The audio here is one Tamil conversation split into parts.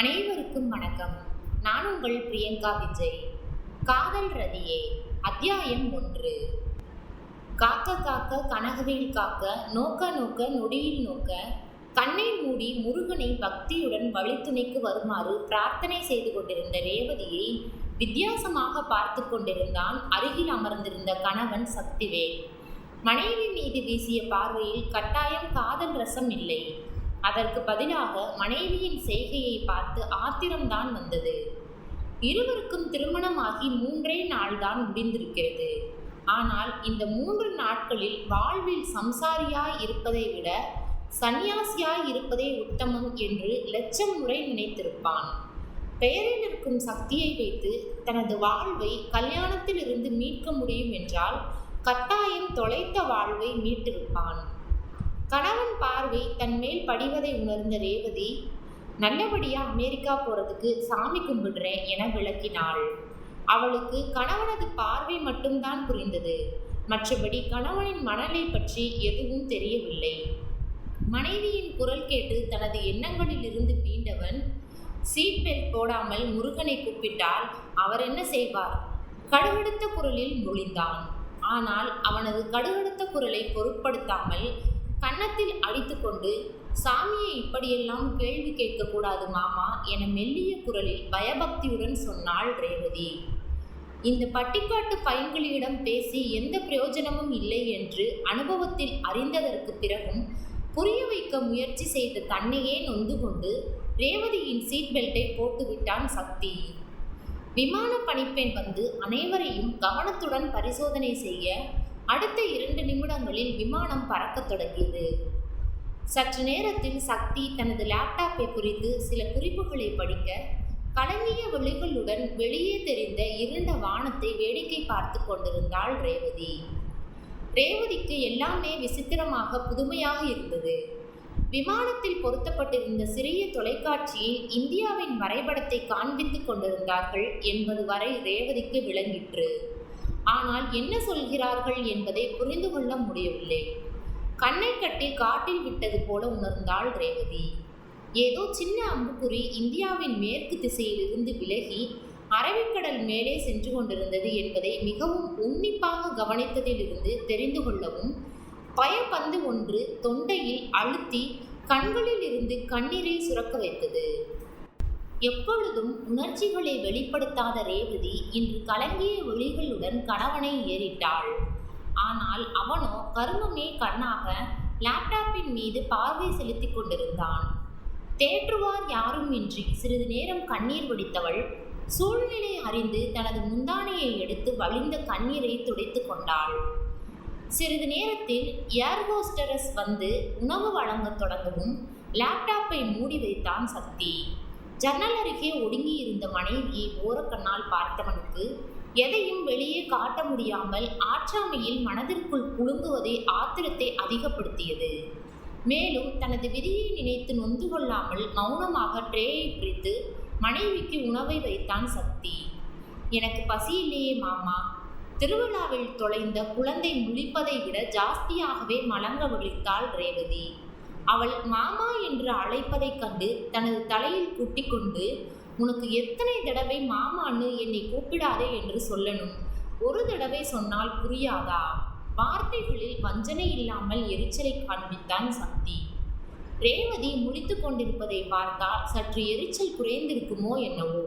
அனைவருக்கும் வணக்கம். நான் உங்கள் பிரியங்கா விஜய். காதல் ரதியே அத்தியாயம் ஒன்று. காக்க காக்க கனகவில் காக்க நோக்க நோக்க நொடியில் நோக்க கண்ணை மூடி முருகனை பக்தியுடன் வழித்துணைக்கு வருமாறு பிரார்த்தனை செய்து கொண்டிருந்த ரேவதியை வித்தியாசமாக பார்த்து கொண்டிருந்தான் அருகில் அமர்ந்திருந்த கணவன் சக்திவேல். மனைவி மீது வீசிய பார்வையில் கட்டாயம் காதல் ரசம் இல்லை. அதற்கு பதிலாக மனைவியின் செய்கையை பார்த்து ஆத்திரம்தான் வந்தது. இருவருக்கும் திருமணமாகி மூன்றே நாள்தான் முடிந்திருக்கிறது. ஆனால் இந்த மூன்று நாட்களில் வாழ்வில் சம்சாரியாய் இருப்பதை விட சந்நியாசியாய் இருப்பதே உத்தமம் என்று லட்சம் முறை நினைத்திருப்பான். பெயரில் இருக்கும் சக்தியை வைத்து தனது வாழ்வை கல்யாணத்திலிருந்து மீட்க முடியும் என்றால் கட்டாயம் தொலைத்த வாழ்வை மீட்டிருப்பான். கணவன் பார்வை தன் மேல் படிவதை உணர்ந்த ரேவதி நல்லபடியா அமெரிக்கா போறதுக்கு சாமி கும்பிடுறேன் என விளக்கினாள். அவளுக்கு கணவனது பார்வை மட்டும்தான் புரிந்தது. மற்றபடி கணவனின் மணலை பற்றி எதுவும் தெரியவில்லை. மனைவியின் குரல் கேட்டு தனது எண்ணங்களில் இருந்து மீண்டவன் சீட் பெல்ட் போடாமல் முருகனை கூப்பிட்டால் அவர் என்ன செய்வார்? கடுகடுத்த குரலில் மொழிந்தான். ஆனால் அவனது கடுகடுத்த குரலை பொருட்படுத்தாமல் கன்னத்தில் அடித்துக்கொண்டு சாமியை இப்படியெல்லாம் கேள்வி கேட்கக்கூடாது மாமா என மெல்லிய குரலில் பயபக்தியுடன் சொன்னாள் ரேவதி. இந்த பட்டிக்காட்டு பையன்களிடம் பேசி எந்த பிரயோஜனமும் இல்லை என்று அனுபவத்தில் அறிந்ததற்கு பிறகும் புரிய வைக்க முயற்சி செய்த தன்னையே நொந்து கொண்டு ரேவதியின் சீட் பெல்ட்டை போட்டுவிட்டான் சக்தி. விமான பணிப்பெண் வந்து அனைவரையும் கவனத்துடன் பரிசோதனை செய்ய அடுத்த இரண்டு நிமிடங்களில் விமானம் பறக்கத் தொடங்கியது. சற்று நேரத்தில் சக்தி தனது லேப்டாப்பை குறித்து சில குறிப்புகளை படிக்க கலங்கிய விழிகளுடன் வெளியே தெரிந்த இருண்ட வானத்தை வேடிக்கை பார்த்து கொண்டிருந்தாள் ரேவதி. ரேவதிக்கு எல்லாமே விசித்திரமாக புதுமையாக இருந்தது. விமானத்தில் பொருத்தப்பட்டிருந்த சிறிய தொலைக்காட்சியில் இந்தியாவின் வரைபடத்தை காண்பித்துக் கொண்டிருந்தார்கள் என்பது வரை ரேவதிக்கு விளங்கிற்று. ஆனால் என்ன சொல்கிறார்கள் என்பதை புரிந்து கொள்ள முடியவில்லை. கண்ணை கட்டி காட்டில் விட்டது போல உணர்ந்தாள் ரேவதி. ஏதோ சின்ன அம்புக்குறி இந்தியாவின் மேற்கு திசையிலிருந்து விலகி அரபிக்கடல் மேலே சென்று கொண்டிருந்தது என்பதை மிகவும் உன்னிப்பாக கவனித்ததிலிருந்து தெரிந்து கொள்ளவும் பயப்பந்து ஒன்று தொண்டையில் அழுத்தி கண்களில் இருந்து கண்ணீரை சுரக்க வைத்தது. எப்பொழுதும் உணர்ச்சிகளை வெளிப்படுத்தாத ரேவதி இன்று கலங்கிய ஒளிகளுடன் கணவனை ஏறிட்டாள். ஆனால் அவனோ கருமமே கண்ணாக லேப்டாப்பின் மீது பார்வை செலுத்திக் கொண்டிருந்தான். தேற்றுவார் யாரும் இன்றி சிறிது நேரம் கண்ணீர் வடித்தவள் சூழ்நிலை அறிந்து தனது முந்தானையை எடுத்து வழிந்த கண்ணீரை துடைத்து கொண்டாள். சிறிது நேரத்தில் ஏர் ஹோஸ்டரஸ் வந்து உணவு வழங்கத் தொடங்கவும் லேப்டாப்பை மூடி வைத்தான் சக்தி. ஜன்னல் அருகே ஒடுங்கி இருந்த மனைவியை ஓரக்கண்ணால் பார்த்தவனுக்கு எதையும் வெளியே காட்ட முடியாமல் ஆற்றாமையில் மனதிற்குள் புழுங்குவதை ஆத்திரத்தை அதிகப்படுத்தியது. மேலும் தனது விதியை நினைத்து நொந்து கொள்ளாமல் மௌனமாக ட்ரேயை பிரித்து மனைவிக்கு உணவை வைத்தான் சக்தி. எனக்கு பசி இல்லையே மாமா. திருவிழாவில் தொலைந்த குழந்தை முழிப்பதை விட ஜாஸ்தியாகவே மலங்க விழித்தாள் ரேவதி. அவள் மாமா என்று அழைப்பதைக் கண்டு தனது தலையில் குட்டிக்கொண்டு உனக்கு எத்தனை தடவை மாமான்னு என்னை கூப்பிடாதே என்று சொல்லணும். ஒரு தடவை சொன்னால் புரியாதா? வார்த்தைகளில் வஞ்சனை இல்லாமல் எரிச்சலை காண்பித்தான் சக்தி. ரேவதி முடித்து கொண்டிருப்பதை பார்த்தால் சற்று எரிச்சல் குறைந்திருக்குமோ என்னவோ.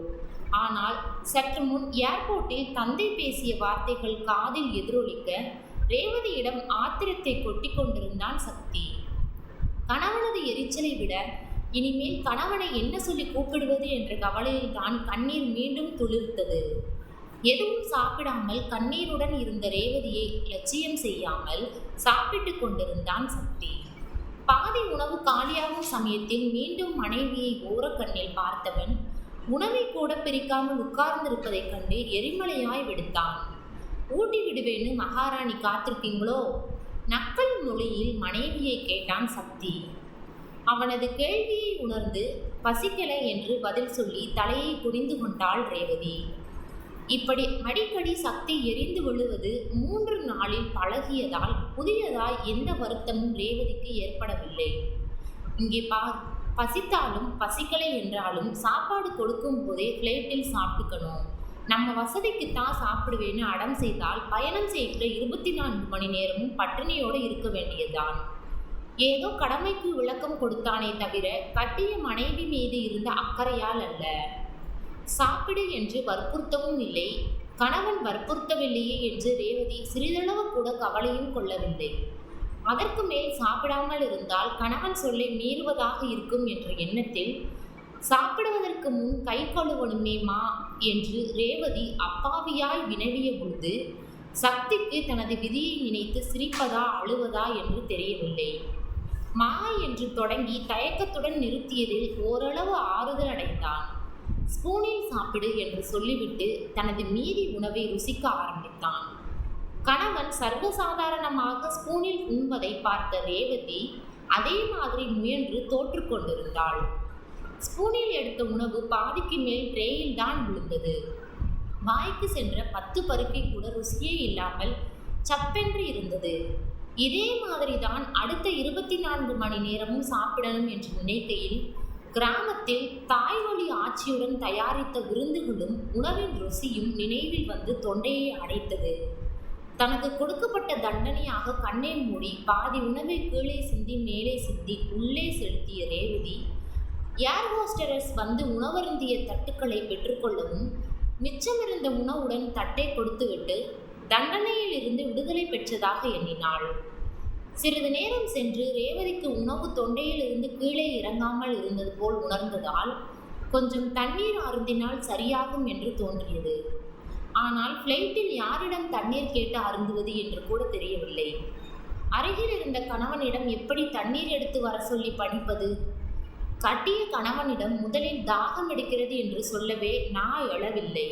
ஆனால் சற்று முன் ஏர்போர்ட்டில் தந்தை பேசிய வார்த்தைகள் காதில் எதிரொலிக்க ரேவதியிடம் ஆத்திரத்தை கொட்டி கொண்டிருந்தான் சக்தி. கணவனது எரிச்சலை விட இனிமேல் கணவனை என்ன சொல்லி கூப்பிடுவது என்ற கவலையில் தான் கண்ணீர் மீண்டும் துளிர்த்தது. எதுவும் சாப்பிடாமல் கண்ணீருடன் இருந்த ரேவதியை லட்சியம் செய்யாமல் சாப்பிட்டு கொண்டிருந்தான் சக்தி. பாதி உணவு காலியாகும் சமயத்தில் மீண்டும் மனைவியை ஓரக்கண்ணில் பார்த்தவன் உணவை கூட பிரிக்காமல் உட்கார்ந்திருப்பதைக் கண்டு எரிமலையாய் விடுத்தான். ஊட்டி விடுவேன்னு மகாராணி காத்திருக்கீங்களோ? நக்கல் மொழியில் மனைவியை கேட்டான் சக்தி. அவனது கேள்வியை உணர்ந்து பசிக்கலை என்று பதில் சொல்லி தலையை குடிந்து கொண்டாள் ரேவதி. இப்படி அடிக்கடி சக்தி எரிந்து விழுவது மூன்று நாளில் பழகியதால் புதியதாய் எந்த வருத்தமும் ரேவதிக்கு ஏற்படவில்லை. இங்கே பார் பசித்தாலும் பசிக்கலை என்றாலும் சாப்பாடு கொடுக்கும் போதே பிளேட்டில் சாப்பிட்டுக்கணும். நம்ம வசதிக்கு தான் சாப்பிடுவேன்னு அடம் செய்தால் பயணம் செய்கிற இருபத்தி நான்கு மணி நேரமும் பட்டினியோடு இருக்க வேண்டியதுதான். ஏதோ கடமைக்கு விளக்கம் கொடுத்தானே தவிர கட்டிய மனைவி மீது இருந்த அக்கறையால் அல்ல. சாப்பிடு என்று வற்புறுத்தவும் இல்லை கணவன் வற்புறுத்தவில்லையே என்று ரேவதி சிறிதளவு கூட கவலையும் கொள்ளவில்லை. அதற்கு மேல் சாப்பிடாமல் இருந்தால் கணவன் சொல்லை மீறுவதாக இருக்கும் என்ற எண்ணத்தில் சாப்பிடுவதற்கு முன் கை கழுவணுமே மா என்று ரேவதி அப்பாவியாய் வினவிய பொழுது சக்திக்கு தனது விதியை நினைத்து சிரிப்பதா அழுவதா என்று தெரியவில்லை. மா என்று தொடங்கி தயக்கத்துடன் நிறுத்தியதில் ஓரளவு ஆறுதல் அடைந்தான். ஸ்பூனில் சாப்பிடு என்று சொல்லிவிட்டு தனது மீதி உணவை ருசிக்க ஆரம்பித்தான். கணவன் சர்வசாதாரணமாக ஸ்பூனில் உண்பதை பார்த்த ரேவதி அதே மாதிரி முயன்று தோற்று கொண்டிருந்தாள் ஸ்பூனில் எடுத்த உணவு பாதிக்கு மேல் ட்ரேயில் தான் விழுந்தது. வாய்க்கு சென்ற பத்து பருக்கை கூட ருசியே இல்லாமல் சப்பென்று இருந்தது. இதே மாதிரி தான் அடுத்த இருபத்தி நான்கு மணி நேரமும் சாப்பிடணும் என்று நினைக்கையில் கிராமத்தில் தாய்மொழி ஆட்சியுடன் தயாரித்த விருந்துகளும் உணவின் ருசியும் நினைவில் வந்து தொண்டையை அடைத்தது. தனக்கு கொடுக்கப்பட்ட தண்டனையாக கண்ணை மூடி பாதி உணவை கீழே சிந்தி மேலே சிந்தி உள்ளே செலுத்திய ரேவதி ஏர் ஹோஸ்டரஸ் வந்து உணவருந்திய தட்டுக்களை பெற்றுக்கொள்ளவும் மிச்சமிருந்த உணவுடன் தட்டை கொடுத்துவிட்டு தண்டனையில் இருந்து விடுதலை பெற்றதாக எண்ணினாள். சிறிது நேரம் சென்று ரேவதிக்கு உணவு தொண்டையில் இருந்து கீழே இறங்காமல் இருந்தது போல் உணர்ந்ததால் கொஞ்சம் தண்ணீர் அருந்தினால் சரியாகும் என்று தோன்றியது. ஆனால் ஃப்ளைட்டில் யாரிடம் தண்ணீர் கேட்டு அருந்துவது என்று கூட தெரியவில்லை. அருகில் இருந்த கணவனிடம் எப்படி தண்ணீர் எடுத்து வர சொல்லி பணிப்பது? கட்டிய கணவனிடம் முதலில் தாகம் எடுக்கிறது என்று சொல்லவே நான் எழவில்லை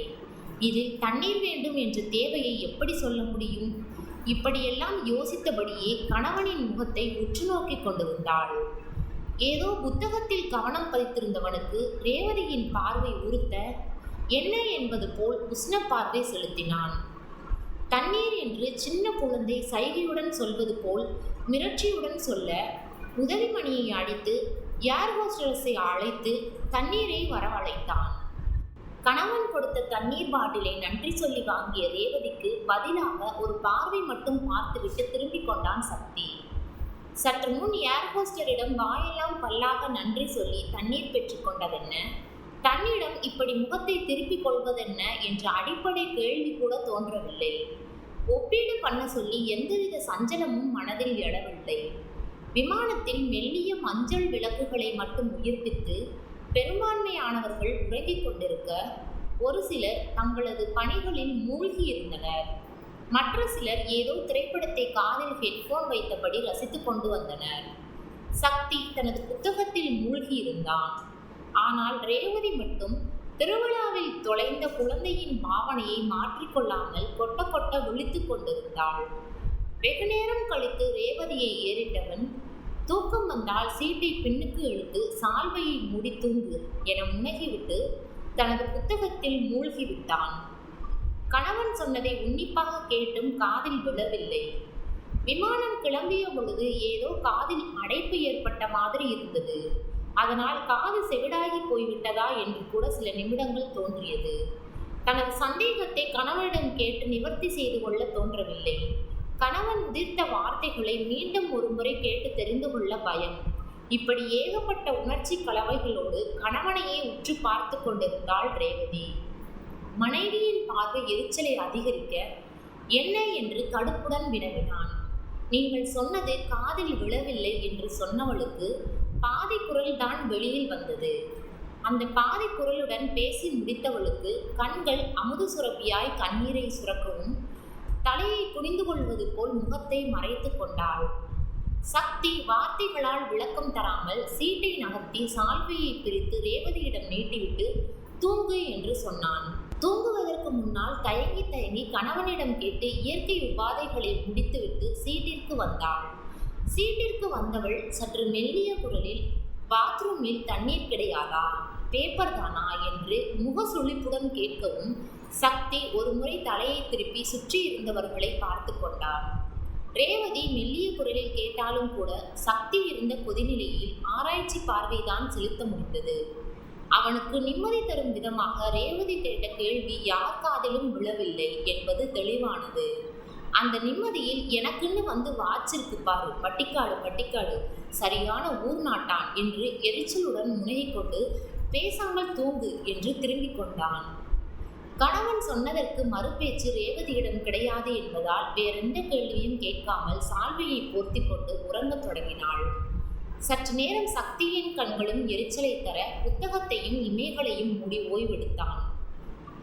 இது தண்ணீர் வேண்டும் என்ற தேவையை எப்படி சொல்ல முடியும்? இப்படியெல்லாம் யோசித்தபடியே கணவனின் முகத்தை உற்று நோக்கிக் கொண்டிருந்தாள். ஏதோ புத்தகத்தில் கவனம் பதித்திருந்தவனுக்கு ரேவதியின் பார்வை உறுத்த என்ன என்பது போல் உஷ்ண பார்வை செலுத்தினான். தண்ணீர் என்று சின்ன குழந்தை சைகையுடன் சொல்வது போல் மிரட்சியுடன் சொல்ல உதவிமணியை அடித்து ஏர் ஹோஸ்டர்ஸை அழைத்து தண்ணீரை வரவழைத்தான். கணவன் கொடுத்த தண்ணீர் பாட்டிலை நன்றி சொல்லி வாங்கிய ரேவதிக்கு பதிலாக ஒரு பார்வை மட்டும் பார்த்துவிட்டு திரும்பிக் கொண்டான் சக்தி. சற்று முன் ஏர் ஹோஸ்டரிடம் வாயெல்லாம் பல்லாக நன்றி சொல்லி தண்ணீர் பெற்றுக்கொண்டதென்ன தன்னிடம் இப்படி முகத்தை திருப்பிக் கொள்வதென்ன? என்ற அடிப்படை கேள்வி கூட தோன்றவில்லை. ஒப்பீடு பண்ண சொல்லி எந்தவித சஞ்சலமும் மனதில் எழவில்லை. விமானத்தில் மெல்லிய மஞ்சள் விளக்குகளை மட்டும் உயிர்ப்பித்து பெரும்பான்மையானவர்கள் உறங்கிக் கொண்டிருக்க ஒரு சிலர் தங்களது பணிகளில் மூழ்கி இருந்தனர் மற்ற சிலர் ஏதோ திரைப்படத்தை காதில் ஹெட்போன் வைத்தபடி ரசித்துக் கொண்டு வந்தனர். சக்தி தனது புத்தகத்தில் மூழ்கி இருந்தான் ஆனால் ரேவதி மட்டும் திருவிழாவில் தொலைந்த குழந்தையின் பாவனையை மாற்றிக்கொள்ளாமல் கொட்ட கொட்ட விழித்து கொண்டிருந்தாள். வெகு நேரம் கழித்து ரேவதியை ஏறிட்டவன் தூக்கம் வந்தால் சீட்டை பின்னுக்கு இழுத்து சால்வையை மூடி தூங்கு என முன்னகிவிட்டு தனது புத்தகத்தில் மூழ்கிவிட்டான். கணவன் சொன்னதை உன்னிப்பாக கேட்டும் காதில் விழவில்லை. விமானம் கிளம்பிய பொழுது ஏதோ காதில் அடைப்பு ஏற்பட்ட மாதிரி இருந்தது. அதனால் காது செவிடாகி போய்விட்டதா என்று கூட சில நிமிடங்கள் தோன்றியது. தனது சந்தேகத்தை கணவனிடம் கேட்டு நிவர்த்தி செய்து கொள்ள தோன்றவில்லை. கணவன் உதிர்த்த வார்த்தைகளை மீண்டும் ஒரு முறை கேட்டு தெரிந்து கொள்ள பயம். இப்படி ஏகப்பட்ட உணர்ச்சி கலவைகளோடு கணவனையே உற்று பார்த்து கொண்டிருந்தாள் ரேவதி. மனைவியின் பார்வை எரிச்சலை அதிகரிக்க என்ன? என்று கடுப்புடன் வினவினான். நீங்கள் சொன்னது காதில் விழவில்லை என்று சொன்னவளுக்கு பாதி குரல் தான் வெளியில் வந்தது. அந்த பாதி குரலுடன் பேசி முடித்தவளுக்கு கண்கள் அமுது சுரப்பியாய் கண்ணீரை சுரக்கவும் தலையை குனிந்து கொள்வது போல் முகத்தை மறைத்து கொண்டாள். சக்தி வார்த்தைகளால் விளக்கம் தராமல் சீட்டை நகர்த்தி சால்வையை பிரித்து ரேவதியிடம் நீட்டிவிட்டு தூங்கு என்று சொன்னான். தூங்குவதற்கு முன்னால் தயங்கி தயங்கி கணவனிடம் கேட்டு இயற்கை உபாதைகளை முடித்துவிட்டு சீட்டிற்கு வந்தாள். சீட்டிற்கு வந்தவள் சற்று மெல்லிய குரலில் பாத்ரூமில் தண்ணீர் கிடையாதா? பேப்பர் தானா? என்று முகசுளிப்புடன் கேட்கவும் சக்தி ஒரு முறை தலையை திருப்பி சுற்றி இருந்தவர்களை பார்த்து கொண்டார். ரேவதி மெல்லிய குரலில் கேட்டாலும் கூட சக்தி இருந்த கொதிநிலையில் ஆராய்ச்சி பார்வைதான் செலுத்த முடிந்தது. அவனுக்கு நிம்மதி தரும் விதமாக ரேவதி கேட்ட கேள்வி யார் காதிலும் விழவில்லை என்பது தெளிவானது. அந்த நிம்மதியில் எனக்குன்னு வந்து வாச்சிருக்கு பாரு பட்டிக்காடு பட்டிக்காடு சரியான ஊர் நாட்டான் என்று எரிச்சலுடன் முனகிக் கொண்டு பேசாமல் தூங்கு என்று திரும்பிக் கொண்டான். கணவன் சொன்னதற்கு மறுபேச்சு ரேவதியிடம் கிடையாது என்பதால் வேறெந்த கேள்வியும் கேட்காமல் சால்வையை போர்த்தி கொண்டு உறங்கத் தொடங்கினாள். சற்று நேரம் சக்தியின் கண்களும் எரிச்சலை தர புத்தகத்தையும் இமைகளையும் மூடி ஓய்வெடுத்தான்.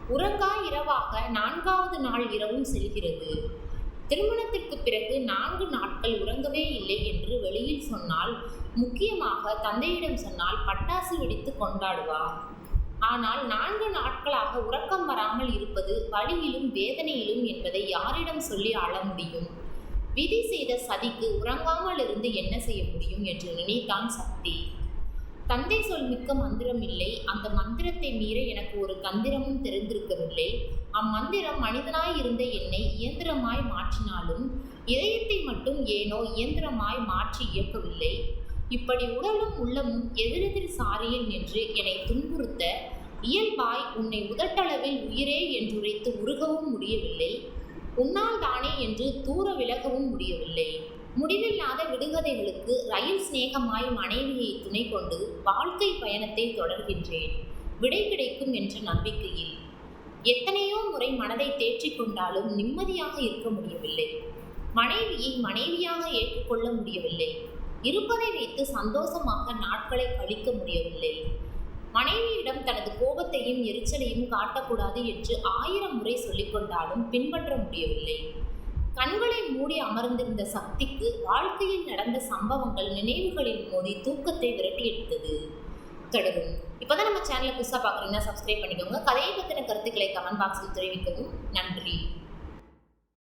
உறங்கா இரவாக நான்காவது நாள் இரவும் செல்கிறது. திருமணத்திற்கு பிறகு நான்கு நாட்கள் உறங்கவே இல்லை என்று வெளியில் சொன்னால் முக்கியமாக தந்தையிடம் சொன்னால் பட்டாசு வெடித்து கொண்டாடுவார். ஆனால் நான்கு நாட்களாக உறக்கம் வராமல் இருப்பது வழியிலும் வேதனையிலும் என்பதை யாரிடம் சொல்லி ஆள முடியும்? விதி செய்த சதிக்கு உறங்காமல் இருந்து என்ன செய்ய முடியும் என்று நினைத்தான் சக்தி. தந்தை சொல் மிக்க மந்திரம் இல்லை. அந்த மந்திரத்தை மீற எனக்கு ஒரு தந்திரமும் தெரிந்திருக்கவில்லை. அம்மந்திரம் மனிதனாய் இருந்த என்னை இயந்திரமாய் மாற்றினாலும் இதயத்தை மட்டும் ஏனோ இயந்திரமாய் மாற்றி இயக்கவில்லை. இப்படி உடலும் உள்ளமும் எதிரெதிர் சாரியில் நின்று என்னை துன்புறுத்த இயல்பாய் உன்னை உதட்டளவில் உயிரே என்றுரைத்து உருகவும் முடியவில்லை. உன்னால் தானே என்று தூர விலகவும் முடியவில்லை. முடிவில்லாத விடுகதைகளுக்கு ரயில் சிநேகமாய் மனைவியை துணை கொண்டு வாழ்க்கை பயணத்தை தொடர்கின்றேன். விடை கிடைக்கும் என்ற நம்பிக்கையில். எத்தனையோ முறை மனதை தேற்றிக் கொண்டாலும் நிம்மதியாக இருக்க முடியவில்லை. மனைவியை மனைவியாக ஏற்றுக்கொள்ள முடியவில்லை. இருப்பதை வைத்து சந்தோஷமாக நாட்களை கழிக்க முடியவில்லை. மனைவியிடம் தனது கோபத்தையும் எரிச்சலையும் காட்டக்கூடாது என்று ஆயிரம் முறை சொல்லிக்கொண்டாலும் பின்பற்ற முடியவில்லை. கண்களை மூடி அமர்ந்திருந்த சக்திக்கு வாழ்க்கையில் நடந்த சம்பவங்கள் நினைவுகளில் மோதி தூக்கத்தை விரட்டி எடுத்தது. தொடரும். இப்போதான் நம்ம சேனலை புதுசாக பார்க்குறீங்கன்னா சப்ஸ்கிரைப் பண்ணிக்கோங்க. கதையை பற்றின கருத்துக்களை கமெண்ட் பாக்ஸில் தெரிவிக்கவும். நன்றி.